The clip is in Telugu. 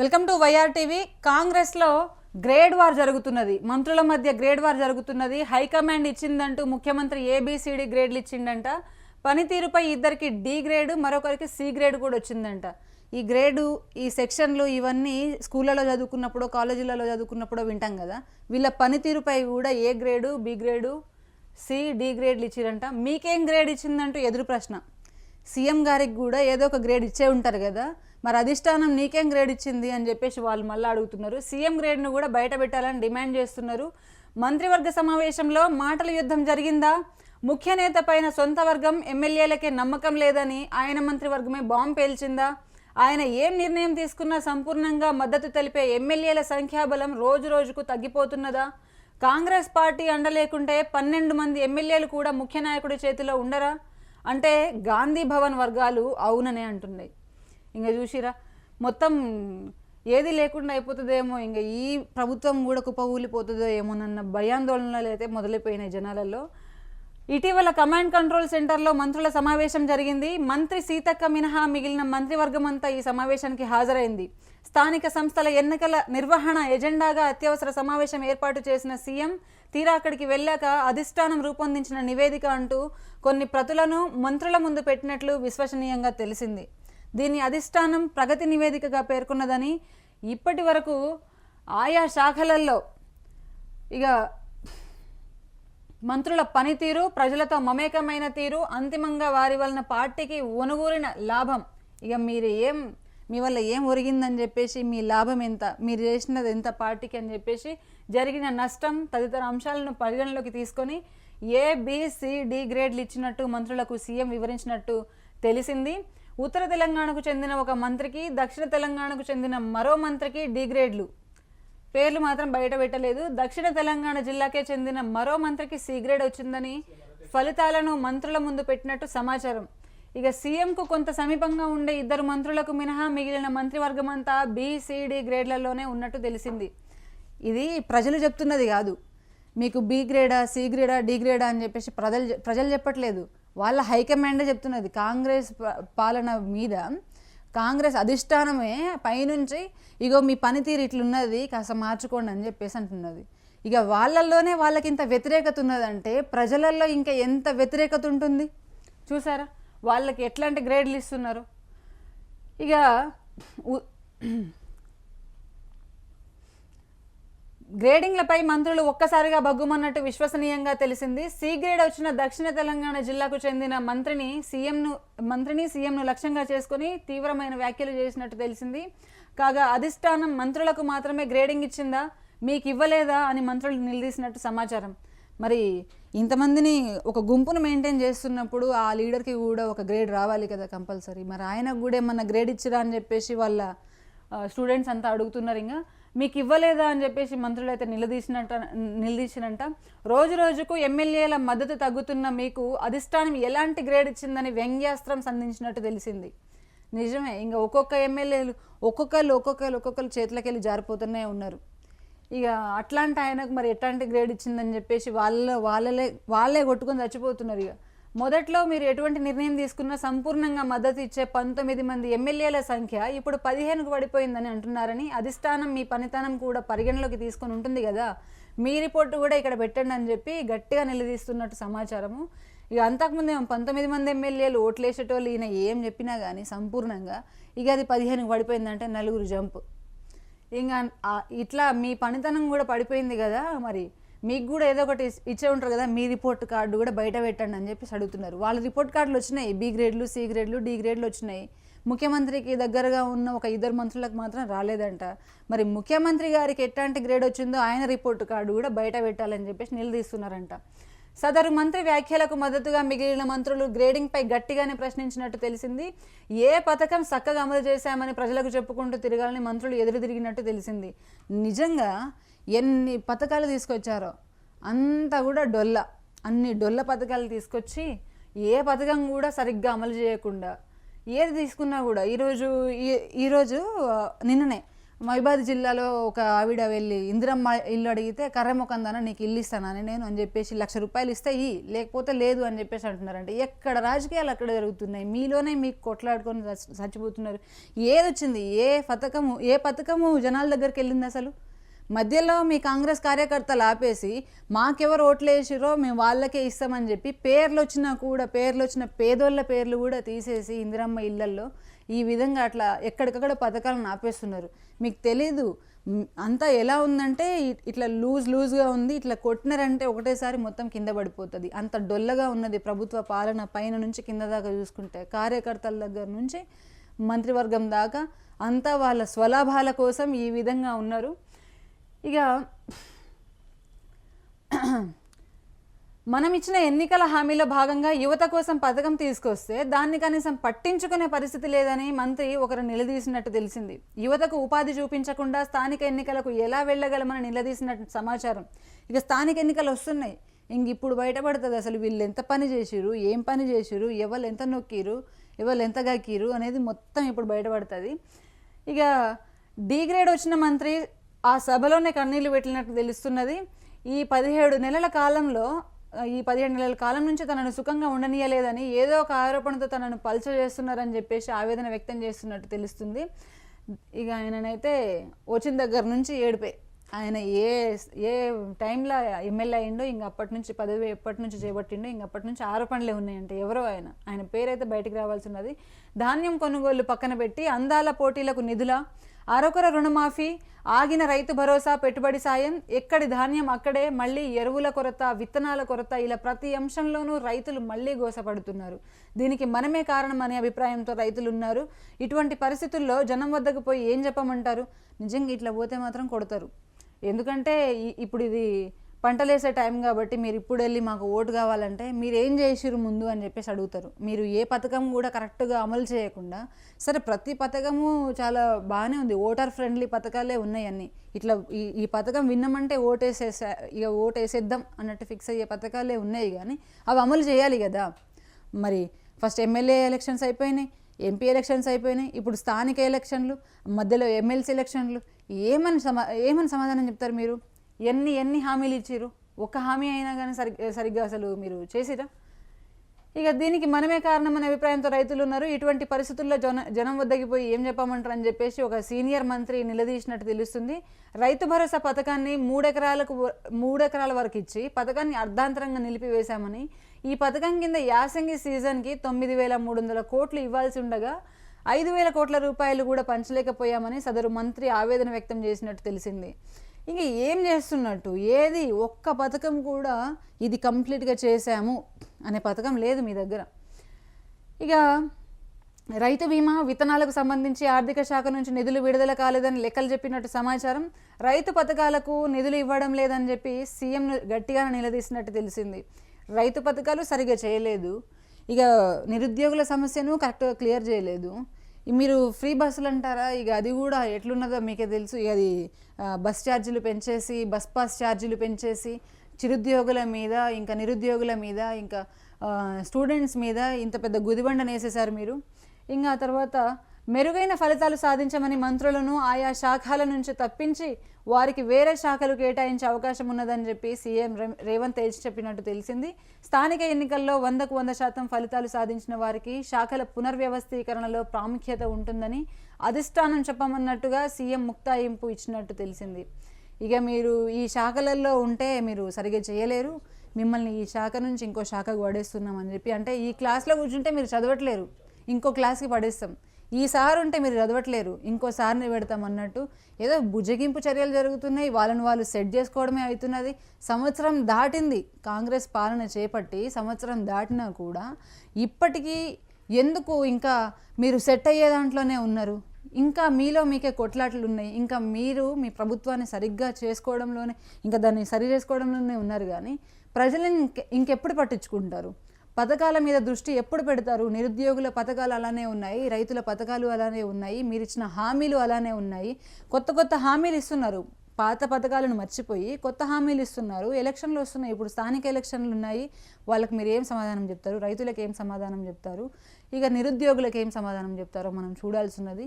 Welcome to YR TV. కాంగ్రెస్లో గ్రేడ్ వార్ జరుగుతున్నది. మంత్రుల మధ్య గ్రేడ్ వార్ జరుగుతున్నది. హైకమాండ్ ఇచ్చిందంటూ ముఖ్యమంత్రి ఏబిసిడి గ్రేడ్లు ఇచ్చిండంట. పనితీరుపై ఇద్దరికి డి గ్రేడ్ మరొకరికి సి గ్రేడ్ కూడా వచ్చిందంట. ఈ గ్రేడు ఈ సెక్షన్లు ఇవన్నీ స్కూళ్ళలో చదువుకున్నప్పుడు కాలేజీలలో చదువుకున్నప్పుడు వింటాం కదా. వీళ్ళ పనితీరుపై కూడా A grade B grade C D గ్రేడ్లు ఇచ్చిరంట. మీకేం గ్రేడ్ ఇచ్చిందంటూ ఎదురు ప్రశ్న. సీఎం గారికి కూడా ఏదో ఒక గ్రేడ్ ఇచ్చే ఉంటారు కదా. మరి అధిష్టానం నీకేం గ్రేడ్ ఇచ్చింది అని చెప్పేసి వాళ్ళు మళ్ళీ అడుగుతున్నారు. సీఎం గ్రేడ్ను కూడా బయట పెట్టాలని డిమాండ్ చేస్తున్నారు. మంత్రివర్గ సమావేశంలో మాటల యుద్ధం జరిగిందా? ముఖ్య నేత పైన సొంత వర్గం ఎమ్మెల్యేలకే నమ్మకం లేదని ఆయన మంత్రివర్గమే బాంబు పేల్చిందా? ఆయన ఏం నిర్ణయం తీసుకున్నా సంపూర్ణంగా మద్దతు తెలిపే ఎమ్మెల్యేల సంఖ్యాబలం రోజు రోజుకు తగ్గిపోతున్నదా? కాంగ్రెస్ పార్టీ అండలేకుంటే పన్నెండు మంది ఎమ్మెల్యేలు కూడా ముఖ్య నాయకుడి చేతిలో ఉండరా? అంటే గాంధీ భవన్ వర్గాలు అవుననే అంటున్నాయి ఇంకా చూసిరా మొత్తం ఏది లేకుండా అయిపోతుందేమో ఇంకా ఈ ప్రభుత్వం కూడా కుప్పకూలిపోతుందో ఏమోనన్న భయాందోళనలు అయితే మొదలైపోయినాయి జనాలలో. ఇటీవల కమాండ్ కంట్రోల్ సెంటర్లో మంత్రుల సమావేశం జరిగింది. మంత్రి సీతక్క మినహా మిగిలిన మంత్రివర్గం అంతా ఈ సమావేశానికి హాజరైంది. స్థానిక సంస్థల ఎన్నికల నిర్వహణ ఎజెండాగా అత్యవసర సమావేశం ఏర్పాటు చేసిన సీఎం తీరా అక్కడికి వెళ్ళాక అధిష్టానం రూపొందించిన నివేదిక అంటూ కొన్ని ప్రతులను మంత్రుల ముందు పెట్టినట్లు విశ్వసనీయంగా తెలిసింది. దీన్ని అధిష్టానం ప్రగతి నివేదికగా పేర్కొన్నదని ఇప్పటి వరకు ఆయా శాఖలలో ఇక మంత్రుల పనితీరు ప్రజలతో మమేకమైన తీరు అంతిమంగా వారి వలన పార్టీకి ఒనుగూరిన లాభం. ఇక మీరు ఏం మీ వల్ల ఏం ఒరిగిందని చెప్పేసి మీ లాభం ఎంత మీరు చేసినది ఎంత పార్టీకి అని చెప్పేసి జరిగిన నష్టం తదితర అంశాలను పరిగణలోకి తీసుకొని ఏ బి, డి గ్రేడ్లు ఇచ్చినట్టు మంత్రులకు సీఎం వివరించినట్టు తెలిసింది. ఉత్తర తెలంగాణకు చెందిన ఒక మంత్రికి దక్షిణ తెలంగాణకు చెందిన మరో మంత్రికి డి గ్రేడ్లు. పేర్లు మాత్రం బయట పెట్టలేదు. దక్షిణ తెలంగాణ జిల్లాకే చెందిన మరో మంత్రికి సి గ్రేడ్ వచ్చిందని ఫలితాలను మంత్రుల ముందు పెట్టినట్టు సమాచారం. ఇక సీఎంకు కొంత సమీపంగా ఉండే ఇద్దరు మంత్రులకు మినహా మిగిలిన మంత్రివర్గం అంతా బి గ్రేడ్లలోనే ఉన్నట్టు తెలిసింది. ఇది ప్రజలు చెప్తున్నది కాదు. మీకు బి గ్రేడా సి గ్రేడా డి గ్రేడా అని చెప్పేసి ప్రజలు ప్రజలు చెప్పట్లేదు. వాళ్ళ హైకమాండే చెప్తున్నది. కాంగ్రెస్ ప- పాలన మీద కాంగ్రెస్ అధిష్టానమే పైనుంచి ఇగో మీ పనితీరు ఇట్లున్నది కాస్త మార్చుకోండి అని చెప్పేసి అంటున్నది. ఇక వాళ్ళల్లోనే వాళ్ళకి ఇంత వ్యతిరేకత ఉన్నదంటే ప్రజలలో ఇంకా ఎంత వ్యతిరేకత ఉంటుంది? చూసారా? వాళ్ళకి ఎట్లాంటి గ్రేడ్లు ఇస్తున్నారు? ఇక గ్రేడింగ్లపై మంత్రులు ఒక్కసారిగా బగ్గుమన్నట్టు విశ్వసనీయంగా తెలిసింది. సి గ్రేడ్ వచ్చిన దక్షిణ తెలంగాణ జిల్లాకు చెందిన మంత్రిని సీఎంను మంత్రిని సీఎంను లక్ష్యంగా చేసుకుని తీవ్రమైన వ్యాఖ్యలు చేసినట్టు తెలిసింది. కాగా అధిష్టానం మంత్రులకు మాత్రమే గ్రేడింగ్ ఇచ్చిందా? మీకు ఇవ్వలేదా? అని మంత్రులు నిలదీసినట్టు సమాచారం. మరి ఇంతమందిని ఒక గుంపును మెయింటైన్ చేస్తున్నప్పుడు ఆ లీడర్కి కూడా ఒక గ్రేడ్ రావాలి కదా కంపల్సరీ. మరి ఆయనకు కూడా ఏమన్నా గ్రేడ్ ఇచ్చిరా అని చెప్పేసి వాళ్ళ స్టూడెంట్స్ అంతా అడుగుతున్నారు ఇంకా మీకు ఇవ్వలేదా అని చెప్పేసి మంత్రులు అయితే నిలదీసినట్ట నిలదీసినంట. రోజు రోజుకు ఎమ్మెల్యేల మద్దతు తగ్గుతున్న మీకు అధిష్టానం ఎలాంటి గ్రేడ్ ఇచ్చిందని వ్యంగ్యాస్త్రం సంధించినట్టు తెలిసింది. నిజమే ఇంకా ఒక్కొక్క ఎమ్మెల్యేలు ఒక్కొక్కరు ఒక్కొక్కరు ఒక్కొక్కరు చేతులకెళ్ళి జారిపోతూనే ఉన్నారు. ఇక అట్లాంటి ఆయనకు మరి ఎట్లాంటి గ్రేడ్ ఇచ్చిందని చెప్పేసి వాళ్ళ వాళ్ళలే వాళ్ళే కొట్టుకొని చచ్చిపోతున్నారు ఇక మొదట్లో మీరు ఎటువంటి నిర్ణయం తీసుకున్నా సంపూర్ణంగా మద్దతు ఇచ్చే పంతొమ్మిది మంది ఎమ్మెల్యేల సంఖ్య ఇప్పుడు పదిహేనుకు పడిపోయిందని అంటున్నారని అధిష్టానం మీ పనితనం కూడా పరిగణలోకి తీసుకొని ఉంటుంది కదా. మీ రిపోర్టు కూడా ఇక్కడ పెట్టండి అని చెప్పి గట్టిగా నిలదీస్తున్నట్టు సమాచారము. ఇక అంతకుముందు ఏమో పంతొమ్మిది మంది ఎమ్మెల్యేలు ఓట్లేసేటోళ్ళు ఈయన ఏం చెప్పినా కానీ సంపూర్ణంగా ఇక అది పదిహేనుకు పడిపోయిందంటే నలుగురు జంప్. ఇంకా ఇట్లా మీ పనితనం కూడా పడిపోయింది కదా మరి. మీకు కూడా ఏదో ఒకటి ఇచ్చే ఉంటారు కదా మీ రిపోర్ట్ కార్డు కూడా బయట పెట్టండి అని చెప్పేసి అడుగుతున్నారు. వాళ్ళ రిపోర్ట్ కార్డులు వచ్చినాయి బి గ్రేడ్లు సి గ్రేడ్లు డి గ్రేడ్లు వచ్చినాయి. ముఖ్యమంత్రికి దగ్గరగా ఉన్న ఒక ఇద్దరు మంత్రులకు మాత్రం రాలేదంట. మరి ముఖ్యమంత్రి గారికి ఎట్లాంటి గ్రేడ్ వచ్చిందో ఆయన రిపోర్ట్ కార్డు కూడా బయట పెట్టాలని చెప్పేసి నిలదీస్తున్నారంట. సదరు మంత్రి వ్యాఖ్యలకు మద్దతుగా మిగిలిన మంత్రులు గ్రేడింగ్పై గట్టిగానే ప్రశ్నించినట్టు తెలిసింది. ఏ పథకం చక్కగా అమలు చేశామని ప్రజలకు చెప్పుకుంటూ తిరగాలని మంత్రులు ఎదురు తిరిగినట్టు తెలిసింది. నిజంగా ఎన్ని పథకాలు తీసుకొచ్చారో అంతా కూడా డొల్ల. అన్ని డొల్ల పథకాలు తీసుకొచ్చి ఏ పథకం కూడా సరిగ్గా అమలు చేయకుండా ఏది తీసుకున్నా కూడా ఈరోజు ఈ- ఈరోజు నిన్ననే మహిబాద్ జిల్లాలో ఒక ఆవిడ వెళ్ళి ఇందిరమ్మ ఇల్లు అడిగితే కర్రెముఖందాన నీకు ఇల్లు ఇస్తానని నేను అని చెప్పేసి లక్ష రూపాయలు ఇస్తే ఇయ్యి లేకపోతే లేదు అని చెప్పేసి అంటున్నారంటే. ఎక్కడ రాజకీయాలు అక్కడ జరుగుతున్నాయి? మీలోనే మీకు కొట్లాడుకొని చచ్చిపోతున్నారు. ఏది వచ్చింది? ఏ పథకము ఏ పథకము జనాల దగ్గరికి వెళ్ళింది అసలు? మధ్యలో మీ కాంగ్రెస్ కార్యకర్తలు ఆపేసి మాకెవరు ఓట్లు వేసిరో మేము వాళ్ళకే ఇస్తామని చెప్పి పేర్లు వచ్చినా కూడా పేర్లు వచ్చిన పేదోళ్ళ పేర్లు కూడా తీసేసి ఇందిరమ్మ ఇళ్ళల్లో ఈ విధంగా అట్లా ఎక్కడికక్కడ పథకాలను ఆపేస్తున్నారు. మీకు తెలీదు అంతా ఎలా ఉందంటే ఇట్లా లూజ్ లూజ్గా ఉంది ఇట్లా కొట్టినారంటే ఒకటేసారి మొత్తం కింద పడిపోతుంది. అంత డొల్లగా ఉన్నది ప్రభుత్వ పాలన పైన నుంచి కింద దాకా చూసుకుంటే కార్యకర్తల దగ్గర నుంచి మంత్రివర్గం దాకా అంతా వాళ్ళ స్వలాభాల కోసం ఈ విధంగా ఉన్నారు. ఇక మనం ఇచ్చిన ఎన్నికల హామీలో భాగంగా యువత కోసం పథకం తీసుకొస్తే దాన్ని కనీసం పట్టించుకునే పరిస్థితి లేదని మంత్రి ఒకరు నిలదీసినట్టు తెలిసింది. యువతకు ఉపాధి చూపించకుండా స్థానిక ఎన్నికలకు ఎలా వెళ్ళగలమని నిలదీసినట్టు సమాచారం. ఇక స్థానిక ఎన్నికలు వస్తున్నాయి. ఇంక ఇప్పుడు బయటపడుతుంది అసలు వీళ్ళు ఎంత పని చేసిరు ఏం పని చేసిరు ఎవరు ఎంత నొక్కిరు ఎవరు ఎంత గక్కిరు అనేది మొత్తం ఇప్పుడు బయటపడుతుంది. ఇక డిగ్రేడ్ వచ్చిన మంత్రి ఆ సభలోనే కన్నీళ్ళు పెట్టినట్టు తెలుస్తున్నది. ఈ పదిహేడు నెలల కాలంలో ఈ పదిహేడు నెలల కాలం నుంచి తనను సుఖంగా ఉండనీయలేదని ఏదో ఒక ఆరోపణతో తనను పల్చ చేస్తున్నారని చెప్పేసి ఆవేదన వ్యక్తం చేస్తున్నట్టు తెలుస్తుంది. ఇక ఆయననైతే వచ్చిన దగ్గర నుంచి ఏడిపే. ఆయన ఏ ఏ టైంలో ఎమ్మెల్యే అయిండో ఇంక అప్పటి నుంచి పదవి ఎప్పటి నుంచి చేపట్టిండో ఇంక అప్పటి నుంచి ఆరోపణలే ఉన్నాయంటే ఎవరో ఆయన. ఆయన పేరైతే బయటికి రావాల్సి ఉన్నది. ధాన్యం కొనుగోలు పక్కన పెట్టి అందాల పోటీలకు నిధుల అరొకర రుణమాఫీ ఆగిన రైతు భరోసా పెట్టుబడి సాయం ఎక్కడి ధాన్యం అక్కడే మళ్ళీ ఎరువుల కొరత విత్తనాల కొరత ఇలా ప్రతి అంశంలోనూ రైతులు మళ్ళీ గోసపడుతున్నారు. దీనికి మనమే కారణం అనే అభిప్రాయంతో రైతులు ఉన్నారు ఇటువంటి పరిస్థితుల్లో జనం వద్దకు పోయి ఏం చెప్పమంటారు? నిజంగా ఇట్లా పోతే మాత్రం కొడతారు. ఎందుకంటే ఇప్పుడు ఇది పంటలేసే టైం కాబట్టి మీరు ఇప్పుడు వెళ్ళి మాకు ఓటు కావాలంటే మీరు ఏం చేసిరు ముందు అని చెప్పేసి అడుగుతారు. మీరు ఏ పథకం కూడా కరెక్ట్గా అమలు చేయకుండా సరే ప్రతి పథకము చాలా బాగానే ఉంది. ఓటర్ ఫ్రెండ్లీ పథకాలే ఉన్నాయి అన్ని. ఇట్లా ఈ ఈ పథకం విన్నామంటే ఓటేసేసా ఇక ఓటేసేద్దాం అన్నట్టు ఫిక్స్ అయ్యే పథకాలే ఉన్నాయి కానీ అవి అమలు చేయాలి కదా. మరి ఫస్ట్ ఎమ్మెల్యే ఎలక్షన్స్ అయిపోయినాయి ఎంపీ ఎలక్షన్స్ అయిపోయినాయి ఇప్పుడు స్థానిక ఎలక్షన్లు మధ్యలో ఎమ్మెల్సీ ఎలక్షన్లు. ఏమని సమా ఏమని సమాధానం చెప్తారు మీరు? ఎన్ని ఎన్ని హామీలు ఇచ్చిర్రు? ఒక్క హామీ అయినా కానీ సరి సరిగ్గా అసలు మీరు చేసిరా ఇక దీనికి మనమే కారణం అనే అభిప్రాయంతో రైతులు ఉన్నారు. ఇటువంటి పరిస్థితుల్లో జన జనం వద్దకి పోయి ఏం చెప్పామంటారు అని చెప్పేసి ఒక సీనియర్ మంత్రి నిలదీసినట్టు తెలుస్తుంది. రైతు భరోసా పథకాన్ని మూడెకరాలకు మూడెకరాల వరకు ఇచ్చి పథకాన్ని అర్ధాంతరంగా నిలిపివేశామని ఈ పథకం కింద యాసంగి సీజన్కి తొమ్మిది వేల మూడు వందల కోట్లు ఇవ్వాల్సి ఉండగా ఐదు వేల కోట్ల రూపాయలు కూడా పంచలేకపోయామని సదరు మంత్రి ఆవేదన వ్యక్తం చేసినట్టు తెలిసింది. ఇంక ఏం చేస్తున్నట్టు? ఏది? ఒక్క పథకం కూడా ఇది కంప్లీట్గా చేశాము అనే పథకం లేదు మీ దగ్గర. ఇక రైతు బీమా విత్తనాలకు సంబంధించి ఆర్థిక శాఖ నుంచి నిధులు విడుదల కాలేదని లెక్కలు చెప్పినట్టు సమాచారం. రైతు పథకాలకు నిధులు ఇవ్వడం లేదని చెప్పి సీఎంను గట్టిగా నిలదీసినట్టు తెలిసింది. రైతు పథకాలు సరిగా చేయలేదు. ఇక నిరుద్యోగుల సమస్యను కరెక్ట్గా క్లియర్ చేయలేదు. మీరు ఫ్రీ బస్సులు అంటారా? ఇక అది కూడా ఎట్లున్నదో మీకే తెలుసు. ఇక అది బస్ ఛార్జీలు పెంచేసి బస్ పాస్ ఛార్జీలు పెంచేసి చిరుద్యోగుల మీద ఇంకా నిరుద్యోగుల మీద ఇంకా స్టూడెంట్స్ మీద ఇంత పెద్ద గుదిబండను వేసేసారు మీరు. ఇంకా ఆ తర్వాత మెరుగైన ఫలితాలు సాధించమని మంత్రులను ఆయా శాఖల నుంచి తప్పించి వారికి వేరే శాఖలు కేటాయించే అవకాశం ఉన్నదని చెప్పి సీఎం రే- రేవంత్ తేల్చి చెప్పినట్టు తెలిసింది. స్థానిక ఎన్నికల్లో వందకు వంద శాతం ఫలితాలు సాధించిన వారికి శాఖల పునర్వ్యవస్థీకరణలో ప్రాముఖ్యత ఉంటుందని అధిష్టానం చెప్పమన్నట్టుగా సీఎం ముక్తాయింపు ఇచ్చినట్టు తెలిసింది. ఇక మీరు ఈ శాఖలలో ఉంటే మీరు సరిగ్గా చేయలేరు. మిమ్మల్ని ఈ శాఖ నుంచి ఇంకో శాఖకు పడేస్తున్నామని చెప్పి అంటే ఈ క్లాస్లో కూర్చుంటే మీరు చదవట్లేరు. ఇంకో క్లాస్కి పడేస్తాం. ఈ సార్ ఉంటే మీరు చదవట్లేరు. ఇంకో సార్ని పెడతాం అన్నట్టు ఏదో భుజగింపు చర్యలు జరుగుతున్నాయి. వాళ్ళని వాళ్ళు సెట్ చేసుకోవడమే అవుతున్నది. సంవత్సరం దాటింది. కాంగ్రెస్ పాలన చేపట్టి సంవత్సరం దాటినా కూడా ఇప్పటికీ ఎందుకు ఇంకా మీరు సెట్ అయ్యే దాంట్లోనే ఉన్నారు? ఇంకా మీలో మీకే కొట్లాట్లు ఉన్నాయి. ఇంకా మీరు మీ ప్రభుత్వాన్ని సరిగ్గా చేసుకోవడంలోనే ఇంకా దాన్ని సరి చేసుకోవడంలోనే ఉన్నారు కానీ ప్రజలను ఇంకెప్పుడు పట్టించుకుంటారు? పథకాల మీద దృష్టి ఎప్పుడు పెడతారు? నిరుద్యోగుల పథకాలు అలానే ఉన్నాయి రైతుల పథకాలు అలానే ఉన్నాయి మీరు ఇచ్చిన హామీలు అలానే ఉన్నాయి. కొత్త కొత్త హామీలు ఇస్తున్నారు. పాత పథకాలను మర్చిపోయి కొత్త హామీలు ఇస్తున్నారు. ఎలక్షన్లు వస్తున్నాయి. ఇప్పుడు స్థానిక ఎలక్షన్లు ఉన్నాయి. వాళ్ళకి మీరు ఏం సమాధానం చెప్తారు? రైతులకు ఏం సమాధానం చెప్తారు? ఇక నిరుద్యోగులకు ఏం సమాధానం చెప్తారో మనం చూడాల్సి ఉన్నది